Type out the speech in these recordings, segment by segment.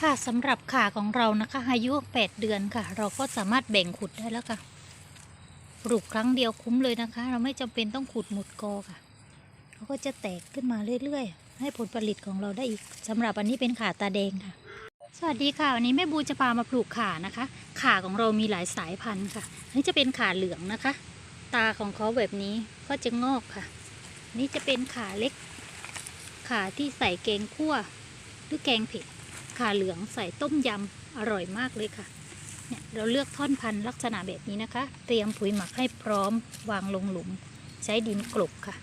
ค่ะสำหรับขาของเรานะคะอายุ8เดือนค่ะ เราก็สามารถแบ่งขุดได้แล้วค่ะปลูกครั้งเดียวคุ้มเลยนะคะ เราไม่จำเป็นต้องขุดหมดกอค่ะเขาก็จะแตกขึ้นมาเรื่อยๆ ให้ผลผลิตของเราได้อีกสำหรับอันนี้เป็นขาตาแดงค่ะ สวัสดีค่ะวันนี้แม่บูจะพามาปลูกขานะคะ ขาของเรามีหลายสายพันธุ์ค่ะนนี่จะเป็นขาเหลืองนะคะ ตาของเขาแบบนี้ก็จะงอกค่ะ นี่จะเป็นขาเล็ก ขาที่ใส่แกงคั่วหรือแกงเผ็ด ขาเหลืองใส่ต้มยำอร่อยมากเลยค่ะเนี่ยเราเลือกท่อนพันธุ์ลักษณะแบบนี้นะคะ เตรียมปุ๋ยหมักให้พร้อมวางลงหลุม ใช้ดินกลบค่ะ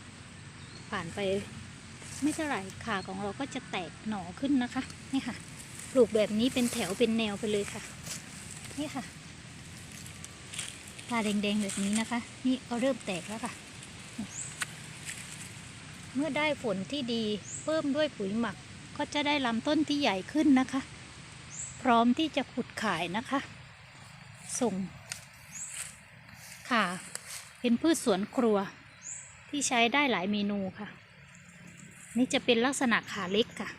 ผ่านไปไม่เท่าไหร่ขาของเราก็จะแตกหน่อขึ้นนะคะนี่ค่ะปลูกแบบนี้เป็นแถวเป็นแนวไปเลยค่ะนี่ค่ะตาแดงๆแบบนี้นะคะ นี่ก็เริ่มแตกแล้วค่ะ เมื่อได้ฝนที่ดีเพิ่มด้วยปุ๋ยหมัก ก็จะได้ลำต้นที่ใหญ่ขึ้นนะคะ พร้อมที่จะขุดขายนะคะ ส่ง ค่ะ เป็นพืชสวนครัว ที่ใช้ได้หลายเมนูค่ะ นี่จะเป็นลักษณะขาเล็กค่ะ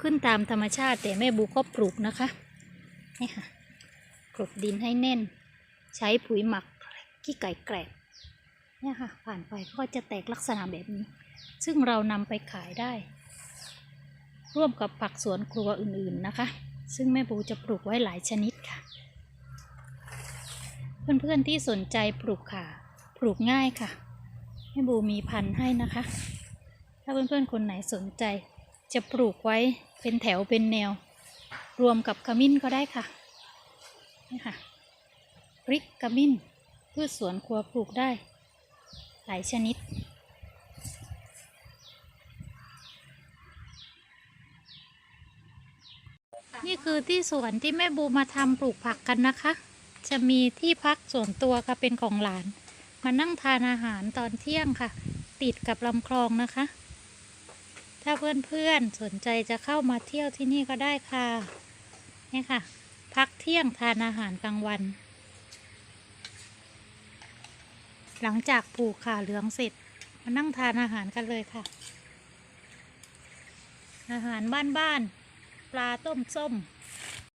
ขึ้นตามธรรมชาติแต่แม่บูก็ปลูกนะคะนี่ค่ะกลบดินให้แน่น ใช้ปุ๋ยหมักขี้ไก่แกรบเนี่ยค่ะ ผ่านไปก็จะแตกลักษณะแบบนี้ ซึ่งเรานำไปขายได้ ร่วมกับผักสวนครัวอื่นๆนะคะ ซึ่งแม่บูจะปลูกไว้หลายชนิดค่ะ เพื่อนๆที่สนใจปลูกขาปลูกง่ายค่ะ แม่บูมีพันธุ์ให้นะคะ ถ้าเพื่อนๆคนไหนสนใจ จะปลูกไว้เป็นแถวเป็นแนว รวมกับขมิ้นก็ได้ค่ะนี่ค่ะพริกขมิ้นพืชสวนครัวปลูกได้ หลายชนิด นี่คือที่สวนที่แม่บูมาทำปลูกผักกันนะคะ จะมีที่พักส่วนตัวค่ะเป็นของหลาน มานั่งทานอาหารตอนเที่ยงค่ะ ติดกับลำคลองนะคะ ถ้าเพื่อนๆสนใจจะเข้ามาเที่ยวที่นี่ก็ได้ค่ะ นี่ค่ะ พักเที่ยงทานอาหารกลางวัน หลังจากปลูกขาเหลืองเสร็จ มานั่งทานอาหารกันเลยค่ะ อาหารบ้านๆ ปลาต้มส้ม